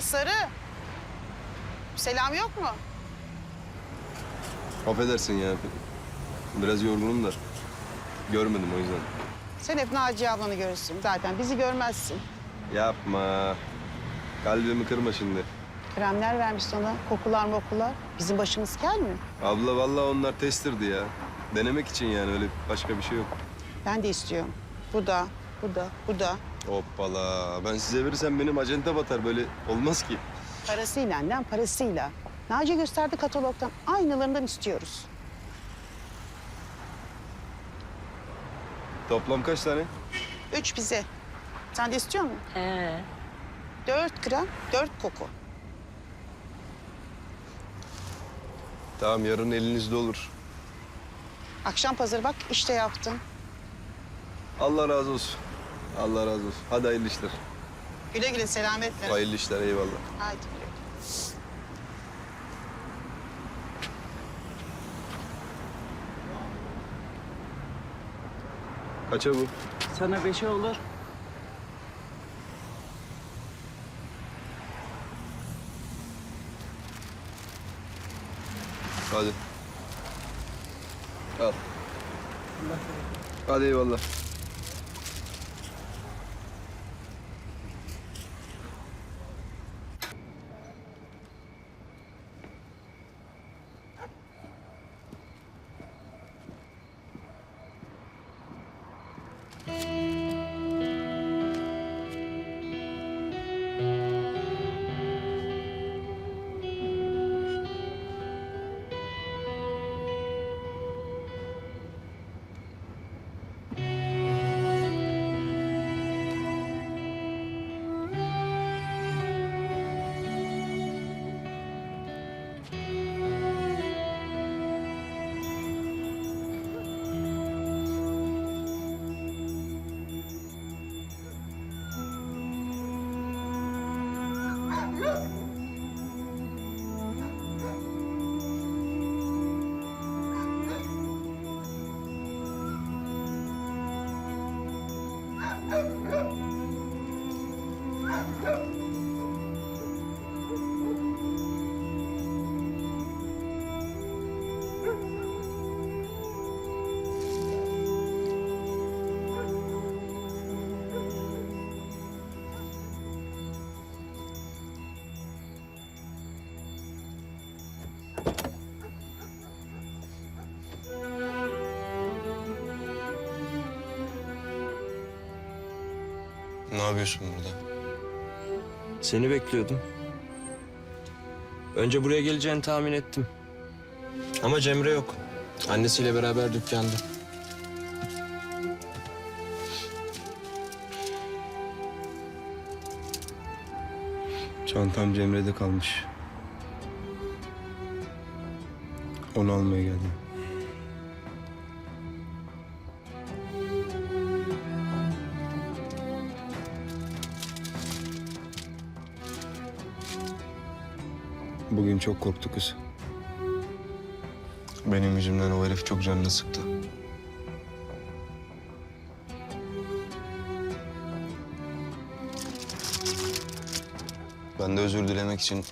Hey Sarı. Selam yok mu? Affedersin ya. Biraz yorgunum da. Görmedim o yüzden. Sen hep Naciye ablanı görürsün zaten. Bizi görmezsin. Yapma. Kalbimi kırma şimdi. Kremler vermiş sana. Kokular mokular. Bizim başımız kel mi? Abla vallahi onlar testerdi ya. Denemek için yani öyle başka bir şey yok. Ben de istiyorum. Bu da, bu da, bu da. Hoppala. Ben size verirsem benim acente batar. Böyle olmaz ki. Parasıyla lan parasıyla. Naciye gösterdi katalogdan. Aynılarından istiyoruz. Toplam kaç tane? Üç bize. Sen de istiyor musun? Ee, Dört krem, dört koku. Tamam yarın elinizde olur. Akşam pazarı bak işte yaptım. Allah razı olsun. Allah razı olsun. Hadi hayırlı işler. Güle güle selametle. Hayırlı işler eyvallah. Güle güle. Kaça bu? sana beşe olur. Hadi. Al. Hadi eyvallah. Yapıyorsun burada? Seni bekliyordum. Önce buraya geleceğini tahmin ettim. Ama Cemre yok. Annesiyle beraber dükkanda. Çantam Cemre'de kalmış. Onu almaya geldim. Bugün çok korktu kız. Benim yüzümden o herif çok canını sıktı. Ben de özür dilemek için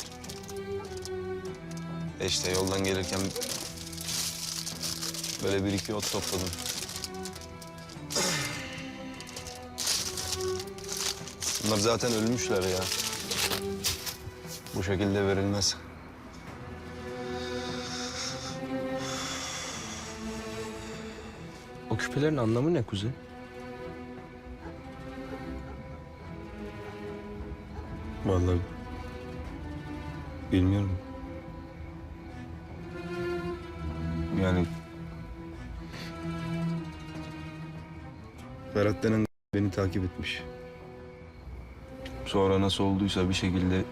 işte yoldan gelirken böyle bir iki ot topladım. Bunlar zaten ölmüşler ya. Bu şekilde verilmez. Küpelerin anlamı ne Kuzey? Vallahi bilmiyorum. Yani Ferhat denen beni takip etmiş. Sonra nasıl olduysa bir şekilde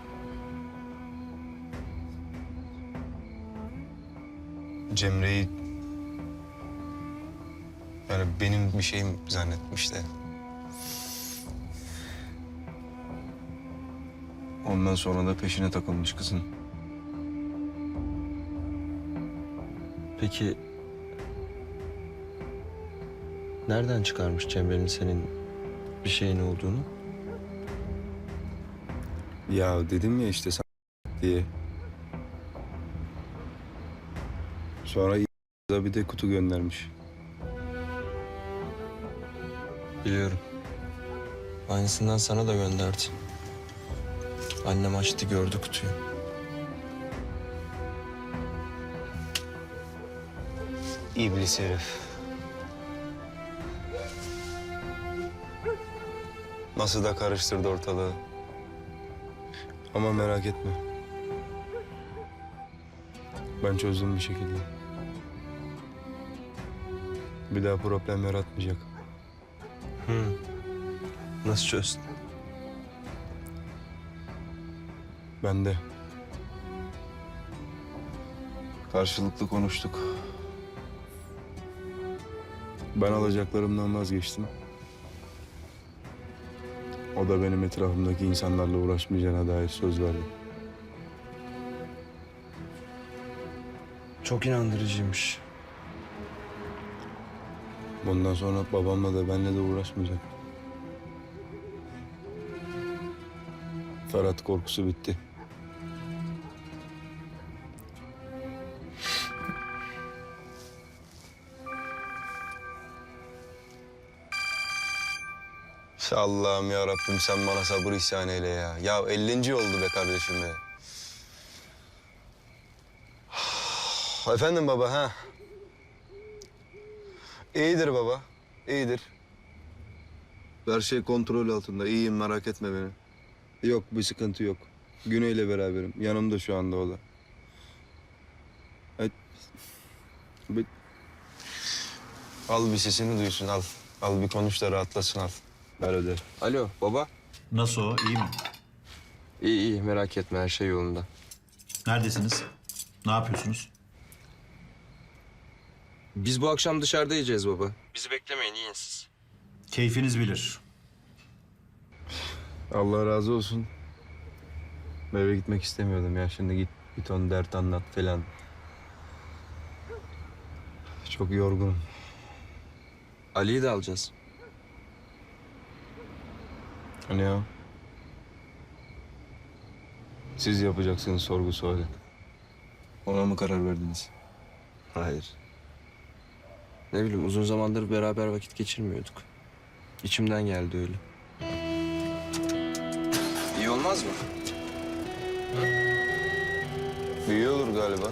Cemre'yi yani benim bir şeyim zannetmiş de. Ondan sonra da peşine takılmış kızın. Peki... Nereden çıkarmış Cemre'nin senin bir şeyin olduğunu? Ya dedim ya işte sen diye. Sonra bir de kutu göndermiş. Biliyorum. Aynısından sana da gönderdi. Annem açtı gördü kutuyu. İblis herif. Nasıl da karıştırdı ortalığı. Ama merak etme. Ben çözdüm bir şekilde. Bir daha problem yaratmayacak. Hı. Nasıl çözdün? Ben de. Karşılıklı konuştuk. Ben alacaklarımdan vazgeçtim. O da benim etrafımdaki insanlarla uğraşmayacağına dair söz verdi. Çok inandırıcıymış. Bundan sonra babamla da benle de uğraşmayacak. Ferhat korkusu bitti. Allah'ım ya Rabbim sen bana sabır ihsan eyle ya. Ya 50. oldu be kardeşim be. Efendim baba ha? İyidir baba, iyidir. Her şey kontrol altında. İyiyim, merak etme beni. Yok, bir sıkıntı yok. Güney'le beraberim. Yanımda şu anda o da. Evet. Bir... Al bir sesini duysun, al. Al bir konuş da rahatlasın, al. Ver öde. Alo baba. Nasıl o? İyi mi? İyi iyi merak etme her şey yolunda. Neredesiniz? Ne yapıyorsunuz? Biz bu akşam dışarıda yiyeceğiz baba. Bizi beklemeyin yiyin siz. Keyfiniz bilir. Allah razı olsun. Eve gitmek istemiyordum ya. Şimdi git bir ton dert anlat falan. Çok yorgunum. Ali'yi de alacağız. Hani ya? Siz yapacaksınız sorgu suali. Ona mı karar verdiniz? Hayır. Ne bileyim uzun zamandır beraber vakit geçirmiyorduk. İçimden geldi öyle. İyi olmaz mı? İyi olur galiba.